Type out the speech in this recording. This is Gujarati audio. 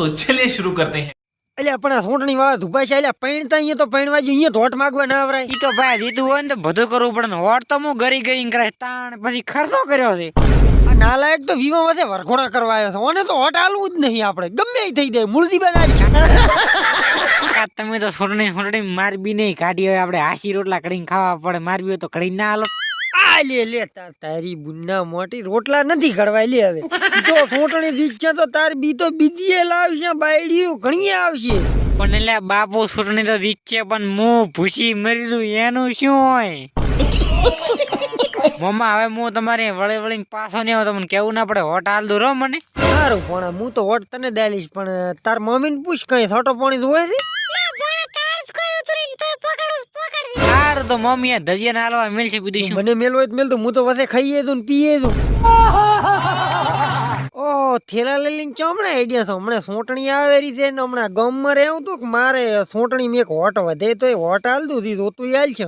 तो चलिए शुरू करते हैं એટલે પણ આ સોંટણી વાળા ધુબા છે એટલે પૈણતા અહીંયા તો પૈણવા જઈએ અહીંયા ધોટ માગવા ના આવરાય ઈ તો ભાઈ જીતું હોય ને તો બધું કરવું પડે ને હોટ તો હું ગરી ગરી કરે તાણ પછી ખર્ચો કર્યો છે આ નાલાયક તો વિવો માં વરઘોડા કરવા આવ્યો છે ઓને તો હોટ આલવું જ નહીં આપણે ગમે એ થઈ જાય મૂળજી બનાવી આ તમે તો છોટણી છોટણી મારબી નહીં કાઢી હોય આપણે હાસી રોટલા કડીને ખાવા પડે મારબી હોય તો કડી ના હાલો આ લે લે તાર તારી બુન્ના મોટી રોટલા નથી ઘડવાય લે હવે. તો સોંટણી દીજ છે તો તાર બી તો બીજી લાવશે બાયડીઓ ઘણી આવશે. પણ એટલે બાપુ સુટણી તો દીચે પણ હું ભૂસી મરી દઉં એનું શું હોય? મમ્મા હવે હું તમારે વળી વળીને પાછો નહીં આવો તમને કેવું ના પડે હોટ હાલ દો રો મને. સારું પણ હું તો હોટ તને દાલીશ પણ તાર મમ્મીને પૂછ કઈ થોટો પાણી જોવે છે? તો મમ્મી ધજિયા ના હાલવા મેલશે બીજું શું? મને મેલ હોય તો મેલ તો હું તો વસે ખાઈએ દઉં ને પીએ દઉં. ઓ થેલા લઈ લઈને ચમણે આઈડિયા છે? હમણાં સોટણી આવે રહી છે ને હમણાં ગમમાં રહેવું તું કે મારે સોટણી મેં એક હોટ વધે તો એ હોટ હાલ હતી દીધું તું હાલ છે.